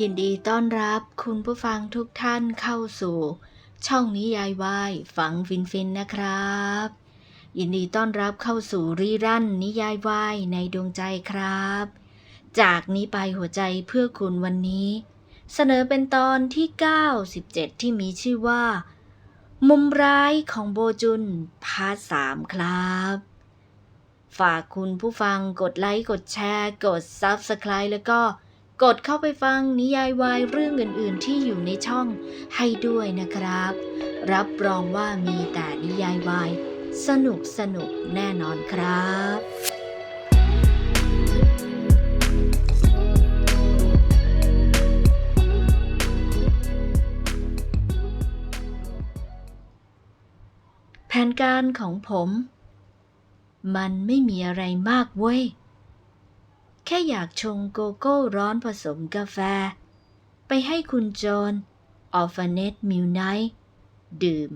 ยินดีต้อนรับคุณผู้ฟังทุกท่านเข้าสู่ ช่องนิยายวายฝังฟินฟินนะครับ ยินดีต้อนรับเข้าสู่รีรันนิยายวายในดวงใจครับ จากนี้ไปหัวใจเพื่อคุณวันนี้ เสนอเป็นตอนที่ 97 ที่มีชื่อว่า มุมร้ายของโบจุนพาร์ทสามครับ ฝากคุณผู้ฟังกดไลค์ กดแชร์ กด Subscribe แล้วก็กดเข้าไปฟังนิยายวายเรื่องอื่น ๆ ที่อยู่ในช่องให้ด้วยนะครับ รับรองว่ามีแต่นิยายวายสนุกสนุกแน่นอนครับ การของผม มันไม่มีอะไรมากเว้ย แค่อยากชงโกโก้ร้อนผสมกาแฟ ไปให้คุณโจนออฟเนตมิวไนท์ดื่ม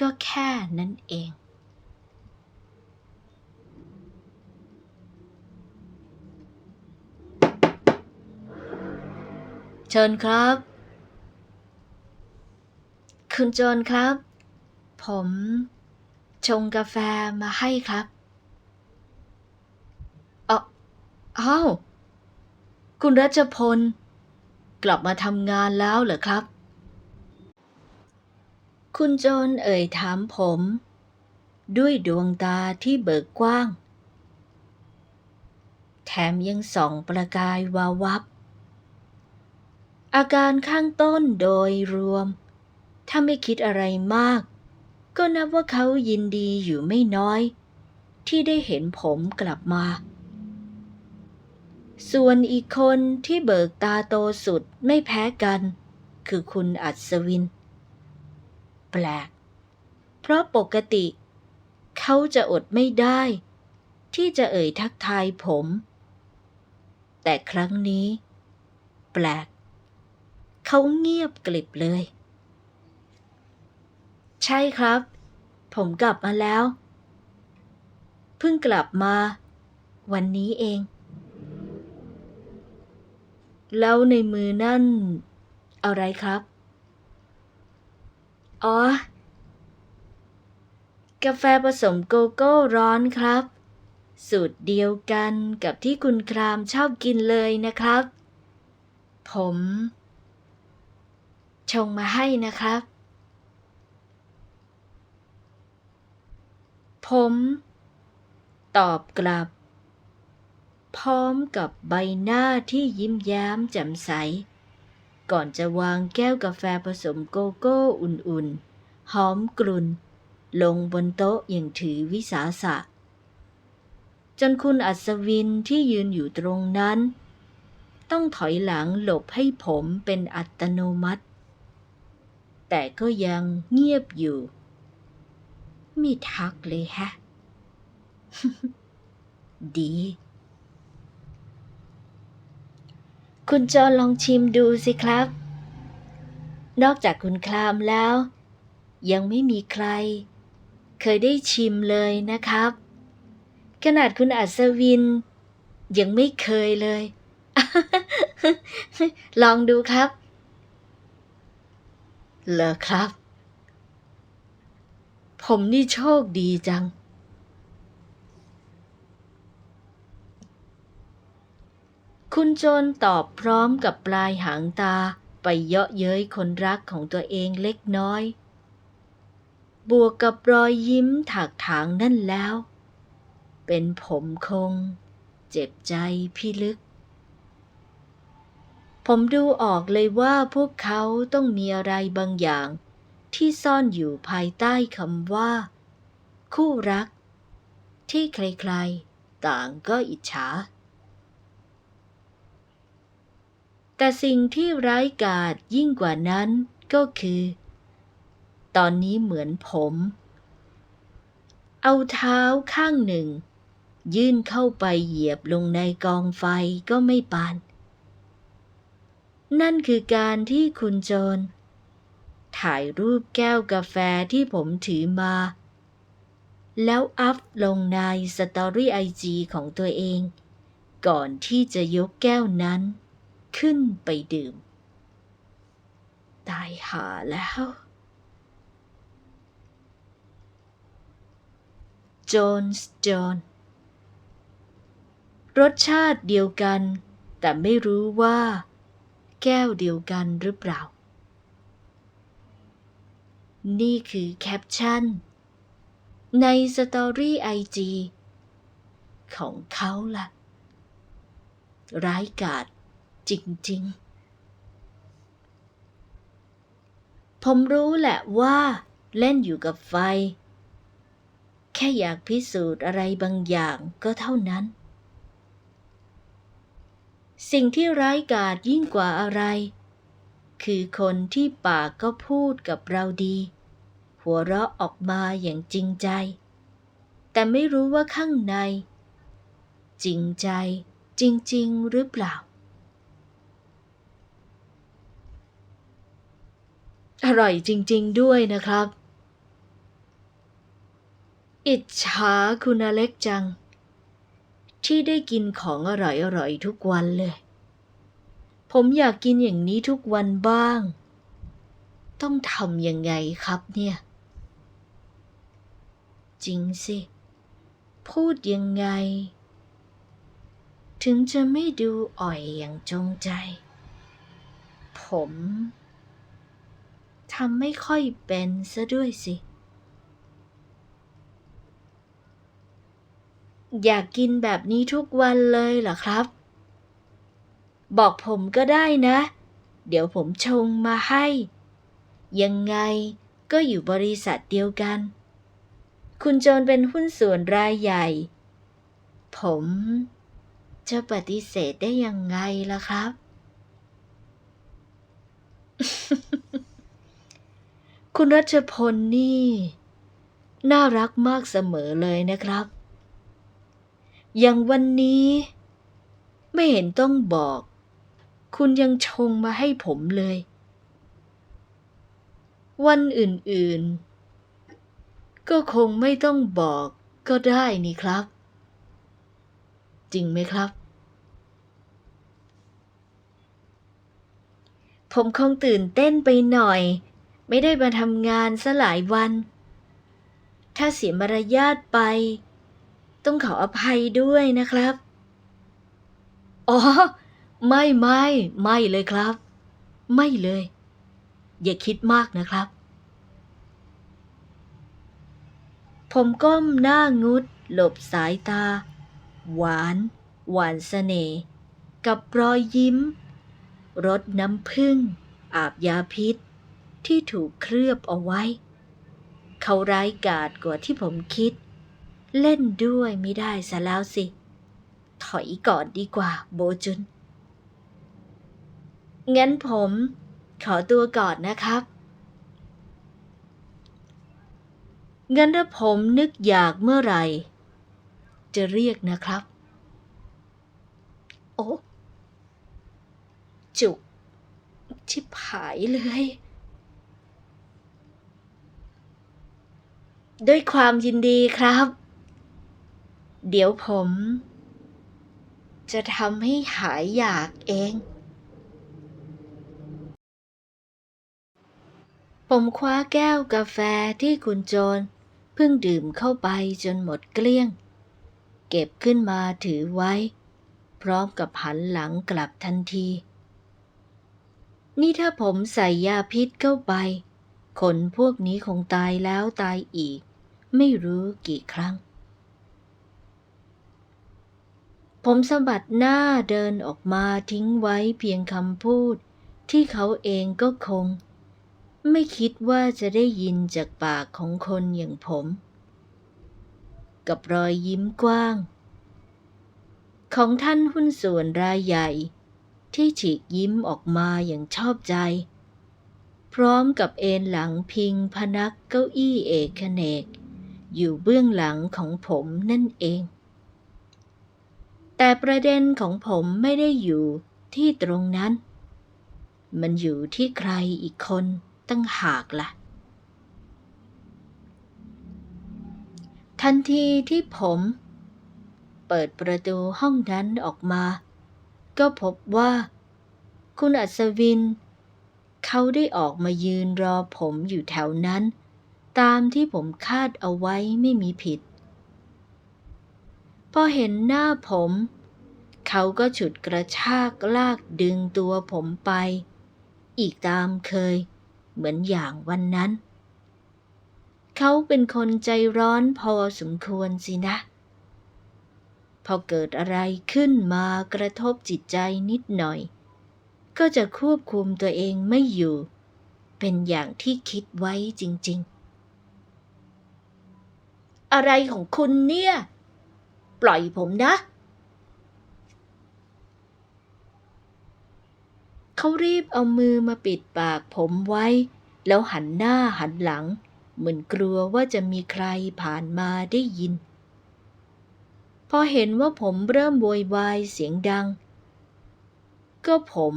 ก็แค่นั้นเอง เชิญครับ คุณโจนครับ ผม ชงกาแฟมาให้ครับเอ้าอ้าวคุณรัชพล กลับมาทำงานแล้วเหรอครับ คุณโจนเอ่ยถามผม ด้วยดวงตาที่เบิกกว้าง แถมยังส่องประกายวาววับ อาการข้างต้นโดยรวม ถ้าไม่คิดอะไรมาก ก็นับว่าเขายินดีอยู่ไม่น้อย ที่ได้เห็นผมกลับมา ส่วนอีกคนที่เบิกตาโตสุดไม่แพ้กัน คือคุณอัศวิน แปลก เพราะปกติ เขาจะอดไม่ได้ ที่จะเอ่ยทักทายผม แต่ครั้งนี้ แปลก เขาเงียบกลิบเลย ใช่ครับ ผมกลับมาแล้ว เพิ่งกลับมา วันนี้เอง แล้วในมือนั่น อะไรครับ อ๋อ กาแฟผสมโกโก้ร้อนครับ สูตรเดียวกันกับที่คุณครามชอบกินเลยนะครับ ผม ชงมาให้นะครับ ผม ตอบกลับ พร้อมกับใบหน้าที่ยิ้มแย้มแจ่มใส ก่อนจะวางแก้วกาแฟผสมโกโก้อุ่นๆ หอมกลุ่น ลงบนโต๊ะอย่างถือวิสาสะ จนคุณอัศวินที่ยืนอยู่ตรงนั้น ต้องถอยหลังหลบให้ผมเป็นอัตโนมัติ แต่ก็ยังเงียบอยู่ ไม่ทักเลยฮะ ดี คุณจอลองชิมดูสิครับ นอกจากคุณคลามแล้ว ยังไม่มีใคร เคยได้ชิมเลยนะครับ ขนาดคุณอัศวิน ยังไม่เคยเลย ลองดูครับ เหรอครับ ผมนี่โชคดีจัง คุณโจนตอบพร้อมกับปลายหางตาไปเยาะเย้ยคนรักของตัวเองเล็กน้อย บวกกับรอยยิ้มถากถางนั่นแล้ว เป็นผมคง เจ็บใจพี่ลึก ผมดูออกเลยว่าพวกเขาต้องมีอะไรบางอย่าง ที่ซ่อนอยู่ภายใต้คำว่า คู่รัก ที่ใครๆ ต่างก็อิจฉา แต่สิ่งที่ร้ายกาจยิ่งกว่านั้นก็คือ ตอนนี้เหมือนผม เอาเท้าข้างหนึ่ง ยื่นเข้าไปเหยียบลงในกองไฟก็ไม่ปาน นั่นคือการที่คุณโจร ถ่ายรูปแก้วกาแฟที่ผมถือมา แล้วอัพลงในสตอรี่ไอจีของตัวเอง ก่อนที่จะยกแก้วนั้น ขึ้นไปดื่ม ตายหาแล้ว โจนส์จอห์นรสชาติเดียวกัน แต่ไม่รู้ว่า แก้วเดียวกันหรือเปล่า นี่คือแคปชั่น ในสตอรี่ไอจีของเขาล่ะ ร้ายกาจจริง ๆ ผมรู้แหละว่าเล่นอยู่กับไฟ แค่อยากพิสูจน์อะไรบางอย่างก็เท่านั้น สิ่งที่ร้ายกาจยิ่งกว่าอะไร คือคนที่ปากก็พูดกับเราดี หัวเราะออกมาอย่างจริงใจ แต่ไม่รู้ว่าข้างใน จริงใจจริง ๆ หรือเปล่า อร่อยจริง ๆ ด้วยนะครับ อิจฉาคุณอเล็กจัง ที่ได้กินของอร่อย ๆ ทุกวันเลย ผมอยากกินอย่างนี้ทุกวันบ้าง ต้องทำยังไงครับเนี่ย จริงสิ พูดยังไง ถึงจะไม่ดูอ่อยอย่างจงใจ ผมทำไม่ค่อยเป็นซะด้วยสิ อยากกินแบบนี้ทุกวันเลยเหรอครับ บอกผมก็ได้นะ เดี๋ยวผมชงมาให้ ยังไงก็อยู่บริษัทเดียวกัน คุณโจนเป็นหุ้นส่วนรายใหญ่ ผมจะปฏิเสธได้ยังไงล่ะครับ คุณรัชพลนี่ น่ารักมากเสมอเลยนะครับ อย่างวันนี้ ไม่เห็นต้องบอก คุณยังชงมาให้ผมเลย วันอื่นๆ ก็คงไม่ต้องบอกก็ได้นี่ครับ จริงไหมครับ ผมคงตื่นเต้นไปหน่อย ไม่ได้มาทำงานซะหลายวัน ถ้าเสียมารยาทไป ต้องขออภัยด้วยนะครับ อ๋อ ไม่ไม่ไม่เลยครับ ไม่เลย อย่าคิดมากนะครับ ผมก้มหน้างุด หลบสายตา หวาน หวานเสน่ห์กับรอยยิ้มรสน้ำผึ้งอาบยาพิษ ที่ถูกเคลือบเอาไว้ เขาร้ายกาจกว่าที่ผมคิด เล่นด้วยไม่ได้ซะแล้วสิ ถอยก่อนดีกว่าโบจุน งั้นผมขอตัวก่อนนะครับ งั้นถ้าผมนึกอยากเมื่อไหร่ จะเรียกนะครับ โอ้จุก ชิบหายเลย ด้วยความยินดีครับ เดี๋ยวผม จะทำให้หายอยากเอง ผมคว้าแก้วกาแฟที่คุณโจรเพิ่งดื่มเข้าไปจนหมดเกลี้ยง เก็บขึ้นมาถือไว้ พร้อมกับหันหลังกลับทันที นี่ถ้าผมใส่ยาพิษเข้าไป คนพวกนี้คงตายแล้วตายอีก ไม่รู้กี่ครั้ง ผมสะบัดหน้าเดินออกมาทิ้งไว้เพียงคำพูด ที่เขาเองก็คง ไม่คิดว่าจะได้ยินจากปากของคนอย่างผม กับรอยยิ้มกว้าง ของท่านหุ้นส่วนรายใหญ่ ที่ฉีกยิ้มออกมาอย่างชอบใจ พร้อมกับเอนหลังพิงพนักเก้าอี้เอกเนก อยู่เบื้องหลังของผมนั่นเอง แต่ประเด็นของผมไม่ได้อยู่ที่ตรงนั้น มันอยู่ที่ใครอีกคน ตั้งหากละ่ะ ทันทีที่ผม เปิดประตูห้องนั้นออกมา ก็พบว่า คุณอัศวิน เขาได้ออกมายืนรอผมอยู่แถวนั้น ตามที่ผมคาดเอาไว้ไม่มีผิด พอเห็นหน้าผม เขาก็ฉุดกระชากลากดึงตัวผมไป อีกตามเคย เหมือนอย่างวันนั้น เขาเป็นคนใจร้อนพอสมควรสินะ พอเกิดอะไรขึ้นมากระทบจิตใจนิดหน่อย ก็จะควบคุมตัวเองไม่อยู่ เป็นอย่างที่คิดไว้จริง ๆ อะไรของคุณเนี่ย ปล่อยผมนะ เขารีบเอามือมาปิดปากผมไว้ แล้วหันหน้าหันหลัง เหมือนกลัวว่าจะมีใครผ่านมาได้ยิน พอเห็นว่าผมเริ่มโวยวายเสียงดัง ก็ผม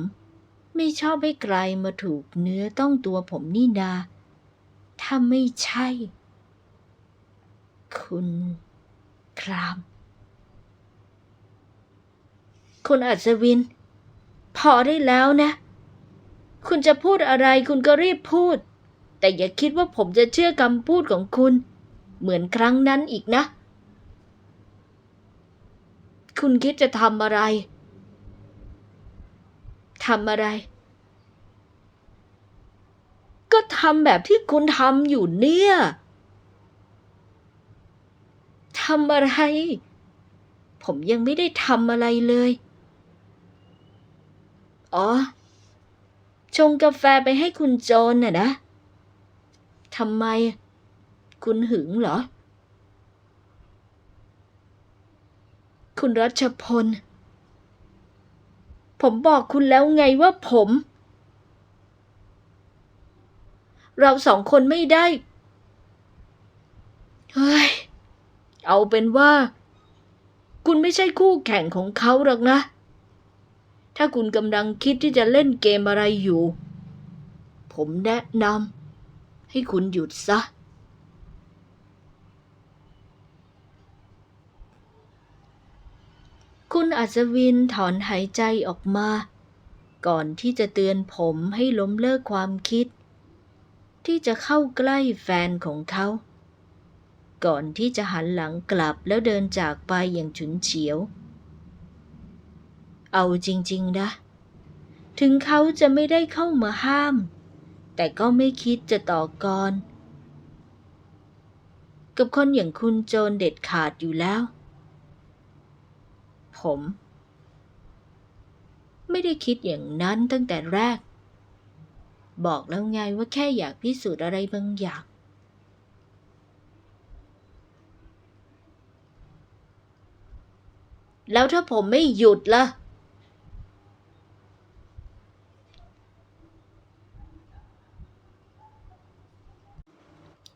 ไม่ชอบให้ใครมาถูกเนื้อต้องตัวผมนี่นา ถ้าไม่ใช่ คุณครามคุณอัศวิน พอได้แล้วนะ คุณจะพูดอะไรคุณก็รีบพูด แต่อย่าคิดว่าผมจะเชื่อคำพูดของคุณ เหมือนครั้งนั้นอีกนะ คุณคิดจะทำอะไรทำอะไร ก็ทำแบบที่คุณทำอยู่เนี่ยทำอะไร ผมยังไม่ได้ทำอะไรเลย อ๋อ ชงกาแฟไปให้คุณโจนน่ะนะทำไม คุณหึงเหรอ คุณรัชพล ผมบอกคุณแล้วไงว่าผม เราสองคนไม่ได้ เฮ้ย เอาเป็นว่า คุณไม่ใช่คู่แข่งของเขาหรอกนะ ถ้าคุณกำลังคิดที่จะเล่นเกมอะไรอยู่ ผมแนะนำให้คุณหยุดซะ คุณอัศวินถอนหายใจออกมา ก่อนที่จะเตือนผมให้ล้มเลิกความคิด ที่จะเข้าใกล้แฟนของเขา ก่อนที่จะหันหลังกลับแล้วเดินจากไปอย่างฉุนเฉียว เอาจริงๆนะ ถึงเขาจะไม่ได้เข้ามาห้าม แต่ก็ไม่คิดจะต่อกร กับคนอย่างคุณโจรเด็ดขาดอยู่แล้ว ผม ไม่ได้คิดอย่างนั้นตั้งแต่แรก บอกแล้วไงว่าแค่อยากพิสูจน์อะไรบางอย่างแล้วถ้าผมไม่หยุดล่ะ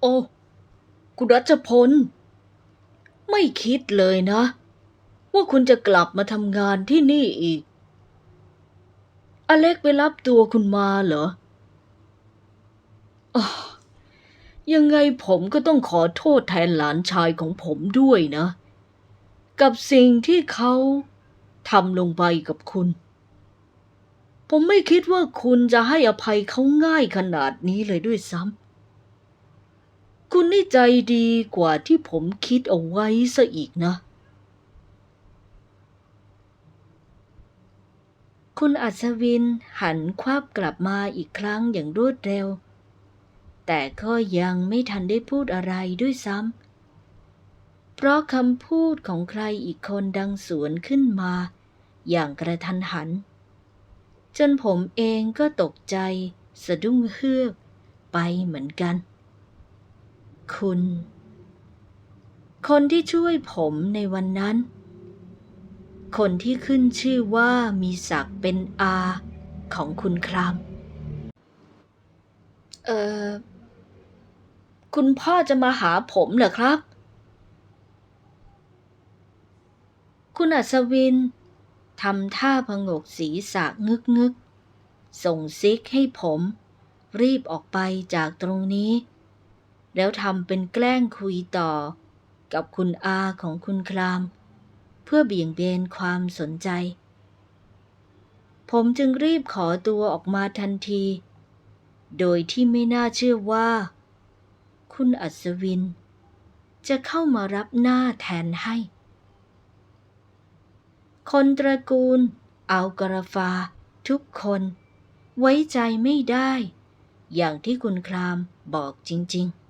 โอ้คุณรัชพล ไม่คิดเลยนะ ว่าคุณจะกลับมาทำงานที่นี่อีก อเล็กไปรับตัวคุณมาเหรออ้อยังไงผมก็ต้องขอโทษแทนหลานชายของผมด้วยนะ กับสิ่งที่เขาทำลงไปกับคุณ ผมไม่คิดว่าคุณจะให้อภัยเขาง่ายขนาดนี้เลยด้วยซ้ำ คุณนี่ใจดีกว่าที่ผมคิดเอาไว้ซะอีกนะ คุณอัศวินหันควับกลับมาอีกครั้งอย่างรวดเร็ว แต่ก็ยังไม่ทันได้พูดอะไรด้วยซ้ำ เพราะคำพูดของใครอีกคนดังสวนขึ้นมา อย่างกระทันหัน จนผมเองก็ตกใจสะดุ้งเฮือกไปเหมือนกัน คุณ คนที่ช่วยผมในวันนั้น คนที่ขึ้นชื่อว่ามีศักดิ์เป็นอาของคุณครามเอ่อคุณพ่อจะมาหาผมเหรอครับ คุณอัศวินทำท่าพงกศีรษะงึกงึกส่งซิกให้ผม รีบออกไปจากตรงนี้ แล้วทำเป็นแกล้งคุยต่อ กับคุณอาของคุณคราม เพื่อเบี่ยงเบนความสนใจ ผมจึงรีบขอตัวออกมาทันที โดยที่ไม่น่าเชื่อว่า คุณอัศวิน จะเข้ามารับหน้าแทนให้ คนตระกูลอัลกราฟา ทุกคน ไว้ใจไม่ได้ อย่างที่คุณครามบอกจริง ๆ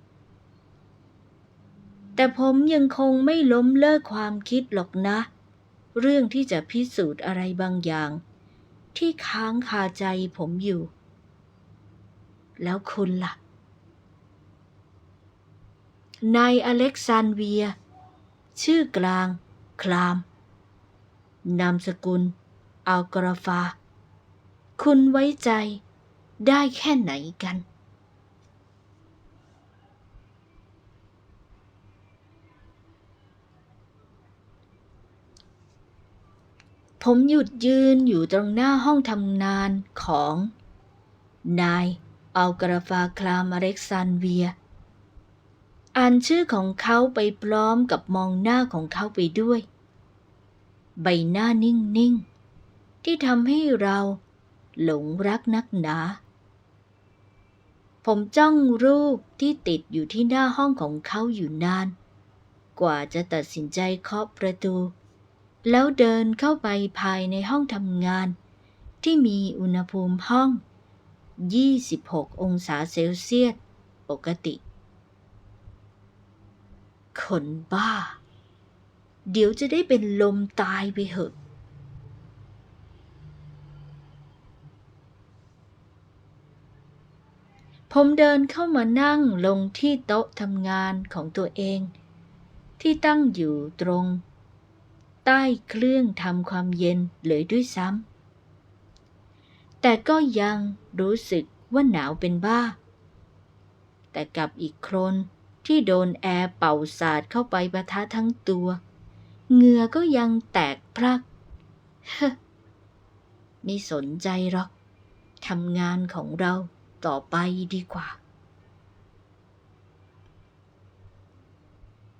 แต่ผมยังคงไม่ล้มเลิกความคิดหรอกนะ เรื่องที่จะพิสูจน์อะไรบางอย่าง ที่ค้างคาใจผมอยู่ แล้วคุณล่ะ นายอเล็กซานเวีย ชื่อกลาง คลาม นามสกุล อัลกราฟา คุณไว้ใจได้แค่ไหนกัน ผมหยุดยืนอยู่ตรงหน้าห้องทำงานของ นายอัลกราฟาคลามอเล็กซานเวีย อ่านชื่อของเขาไปพร้อมกับมองหน้าของเขาไปด้วย ใบหน้านิ่ง ๆ ที่ทำให้เราหลงรักนักหนา ผมจ้องรูปที่ติดอยู่ที่หน้าห้องของเขาอยู่นาน กว่าจะตัดสินใจเคาะประตู แล้วเดินเข้าไปภายในห้องทำงาน ที่มีอุณหภูมิห้อง 26 องศาเซลเซียสปกติ คนบ้า เดี๋ยวจะได้เป็นลมตายไปเหอะผมเดินเข้ามานั่งลงที่โต๊ะทำงานของตัวเอง ที่ตั้งอยู่ตรง ใต้เครื่องทำความเย็นเลยด้วยซ้ำ แต่ก็ยังรู้สึกว่าหนาวเป็นบ้า แต่กับอีกคนที่โดนแอร์เป่าสาดเข้าไปประทะทั้งตัว เหงื่อก็ยังแตกพรักฮไม่สนใจหรอกทำงานของเราต่อไปดีกว่า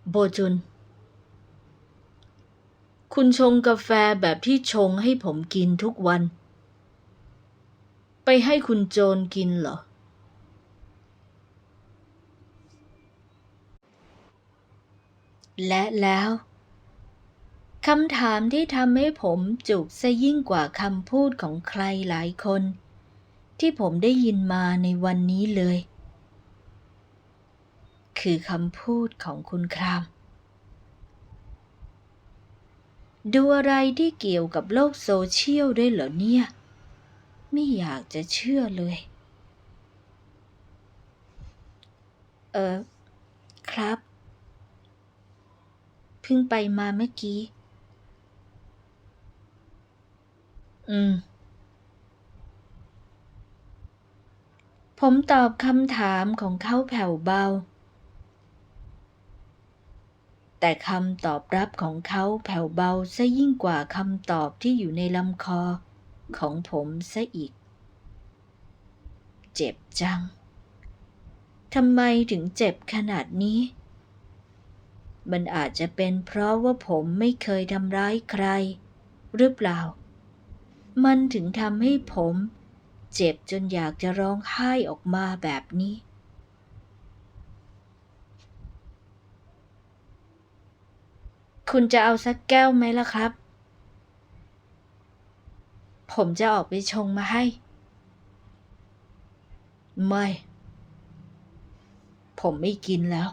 โบจุน คุณชงกาแฟแบบที่ชงให้ผมกินทุกวัน ไปให้คุณโจนกินเหรอ และแล้วคำถามที่ทำให้ผมจุกซะยิ่งกว่าคำพูดของใครหลายคน ที่ผมได้ยินมาในวันนี้เลย คือคำพูดของคุณคราม ดูอะไรที่เกี่ยวกับโลกโซเชียลด้วยเหรอเนี่ย ไม่อยากจะเชื่อเลย เออครับ เพิ่งไปมาเมื่อกี้ อืม ผมตอบคำถามของเขาแผ่วเบา แต่คำตอบรับของเขาแผ่วเบาซะยิ่งกว่าคำตอบที่อยู่ในลำคอของผมซะอีก เจ็บจัง ทำไมถึงเจ็บขนาดนี้ มันอาจจะเป็นเพราะว่าผมไม่เคยทำร้ายใคร หรือเปล่า มันถึงทำให้ผม เจ็บจนอยากจะร้องไห้ออกมาแบบนี้ คุณจะเอาสักแก้วไหมล่ะครับ ผมจะออกไปชงมาให้ ไม่ ผมไม่กินแล้ว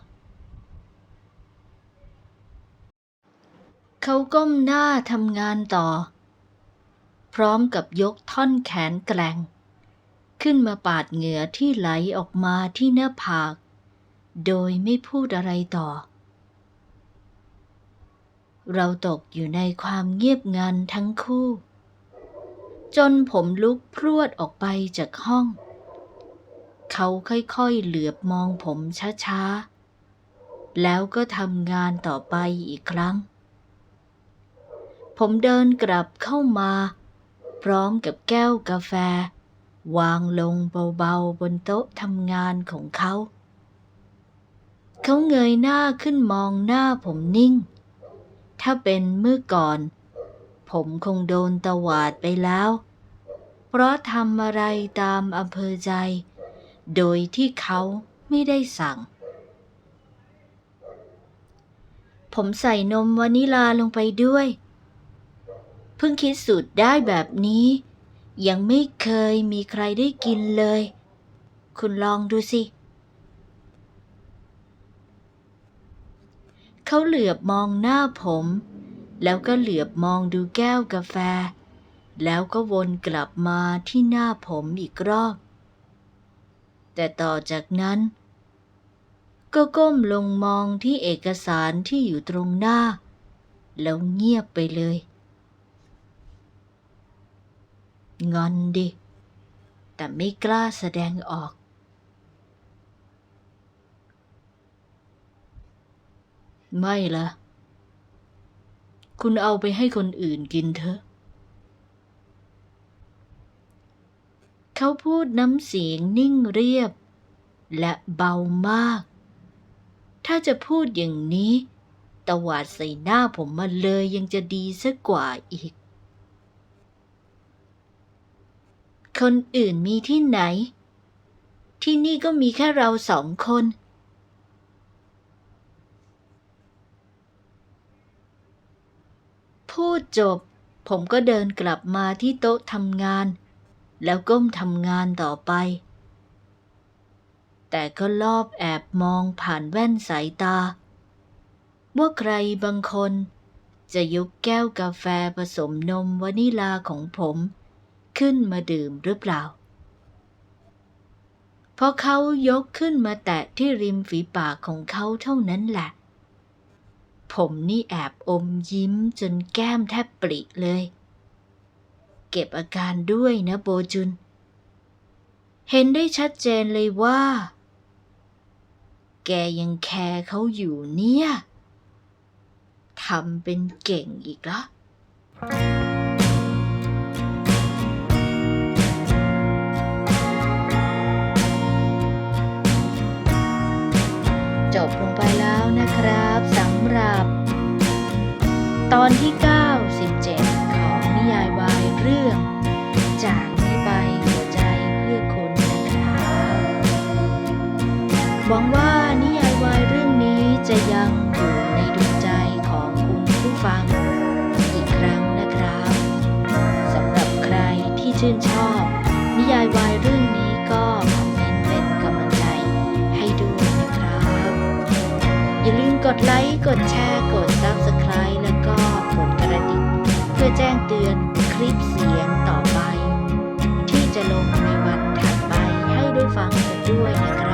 เขาก้มหน้าทำงานต่อ พร้อมกับยกท่อนแขนแกร่งขึ้นมาปาดเหงื่อที่ไหลออกมาที่หน้าผาก โดยไม่พูดอะไรต่อ เราตกอยู่ในความเงียบงันทั้งคู่ จนผมลุกพรวดออกไปจากห้อง เขาค่อยๆเหลือบมองผมช้าๆ แล้วก็ทำงานต่อไปอีกครั้ง ผมเดินกลับเข้ามา พร้อมกับแก้วกาแฟ วางลงเบาๆบนโต๊ะทำงานของเขา เขาเงยหน้าขึ้นมองหน้าผมนิ่ง ถ้าเป็นเมื่อก่อน ผมคงโดนตวาดไปแล้ว เพราะทำอะไรตามอำเภอใจ โดยที่เขาไม่ได้สั่ง ผมใส่นมวานิลาลงไปด้วย เพิ่งคิดสูตรได้แบบนี้ ยังไม่เคยมีใครได้กินเลย คุณลองดูสิ เขาเหลือบมองหน้าผม แล้วก็เหลือบมองดูแก้วกาแฟ แล้วก็วนกลับมาที่หน้าผมอีกรอบ แต่ต่อจากนั้น ก็ก้มลงมองที่เอกสารที่อยู่ตรงหน้า แล้วเงียบไปเลย งอนดิ แต่ไม่กล้าแสดงออก ไม่ละคุณเอาไปให้คนอื่นกินเถอะ เขาพูดน้ำเสียงนิ่งเรียบ และเบามาก ถ้าจะพูดอย่างนี้ ตวาดใส่หน้าผมมาเลยยังจะดีสักกว่าอีก คนอื่นมีที่ไหน ที่นี่ก็มีแค่เราสองคน พูดจบ ผมก็เดินกลับมาที่โต๊ะทำงาน แล้วก้มทำงานต่อไป แต่ก็ลอบแอบมองผ่านแว่นสายตา ว่าใครบางคน จะยกแก้วกาแฟผสมนมวานิลาของผม ขึ้นมาดื่มหรือเปล่าพราะเขายกขึ้นมาแตะที่ริมฝีปากของเขาเท่านั้นแหละ ผมนี่แอบอมยิ้มจนแก้มแทบปริเลย เก็บอาการด้วยนะโบจุน เห็นได้ชัดเจนเลยว่า แกยังแคร์เขาอยู่เนี่ยทำเป็นเก่งอีกละ อนที่ 97 ของนิยายวายเรื่อง จากนี้ไปหัวใจเพื่อคุณนะครับหวังว่านิยายวายเรื่องนี้จะยังอยู่ในดวงใจของคุณผู้ฟัง อีกครั้งนะครับสำหรับใครที่ชื่นชอบ นิยายวายเรื่องนี้ก็คอมเมนต์เป็นกำลังใจให้ด้วยนะครับ อย่าลืมกดไลค์กดแชร์กด อแจ้งเตือนคลิปเสียงต่อไป ที่จะลงในวันถัดไปให้ได้ฟังกันด้วยนะครับ